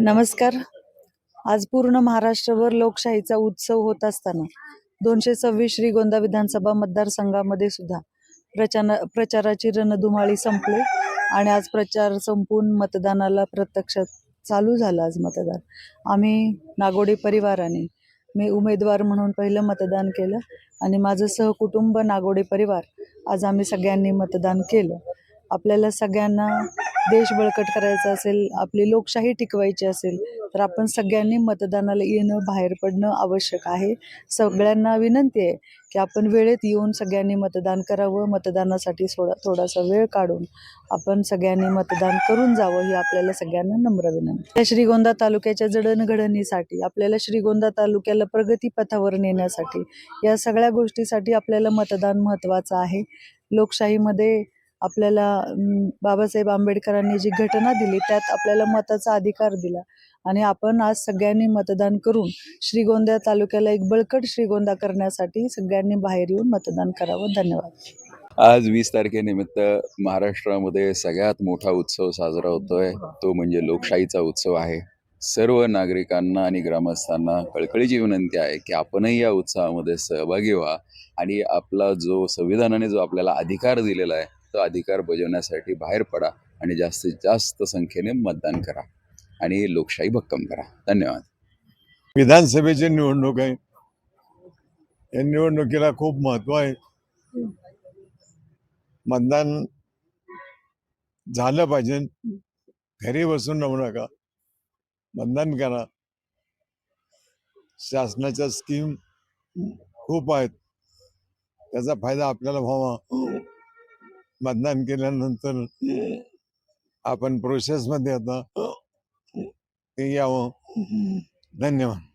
नमस्कार. आज पूर्ण महाराष्ट्रभर लोकशाहीचा उत्सव होत असताना दोनशे सव्वीस श्रीगोंदा विधानसभा मतदारसंघामध्ये सुद्धा प्रचार प्रचाराची रणधुमाळी संपली आणि आज प्रचार संपून मतदानाला प्रत्यक्षात चालू झालं आज मतदान. आम्ही नागोडे परिवाराने मी उमेदवार म्हणून पहिलं मतदान केलं आणि माझं सहकुटुंब नागोडे परिवार आज आम्ही सगळ्यांनी मतदान केलं. आपल्याला सगळ्यांना देश बळकट करायचा असेल आपली लोकशाही टिकवायची असेल तर आपण सगळ्यांनी मतदानाला येणं बाहेर पडणं आवश्यक आहे. सगळ्यांना विनंती आहे की आपण वेळेत येऊन सगळ्यांनी मतदान करावं मतदानासाठी थोडा थोडासा वेळ काढून आपण सगळ्यांनी मतदान करून जावं ही आपल्याला सगळ्यांना नम्र विनंती. त्या श्रीगोंदा तालुक्याच्या जडणघडणीसाठी आपल्याला श्रीगोंदा तालुक्याला प्रगतीपथावर नेण्यासाठी या सगळ्या गोष्टीसाठी आपल्याला मतदान महत्त्वाचं आहे. लोकशाहीमध्ये आपल्याला बाबासाहेब आंबेडकरांनी जी घटना दिली त्यात आपल्याला मताचा अधिकार दिला. आणि आपण आज सगळ्यांनी मतदान करून श्रीगोंदा तालुक्याला एक बळकट श्रीगोंदा करण्यासाठी सगळ्यांनी बाहेर येऊन मतदान करावं. धन्यवाद. आज वीस तारखेनिमित्त महाराष्ट्रामध्ये सगळ्यात मोठा उत्सव साजरा होतोय. तो म्हणजे लोकशाहीचा उत्सव आहे. सर्व नागरिकांना आणि ग्रामस्थांना कळकळीची विनंती आहे की आपणही या उत्सवामध्ये सहभागी व्हा. आणि आपला जो संविधानाने जो आपल्याला अधिकार दिलेला आहे तो अधिकार बजावण्यासाठी बाहेर पडा आणि जास्तीत जास्त संख्येने मतदान करा आणि लोकशाही भक्कम करा. धन्यवाद. विधानसभेची निवडणूक आहे. या निवडणुकीला खूप महत्त्व आहे. मतदान झालं पाहिजे. घरी बसून राहू नका. मतदान करा. शासनाच्या स्कीम खूप आहेत. त्याचा फायदा आपल्याला व्हावा. मतदान केल्यानंतर आपण प्रोसेसमध्ये आता ते यावं. धन्यवाद.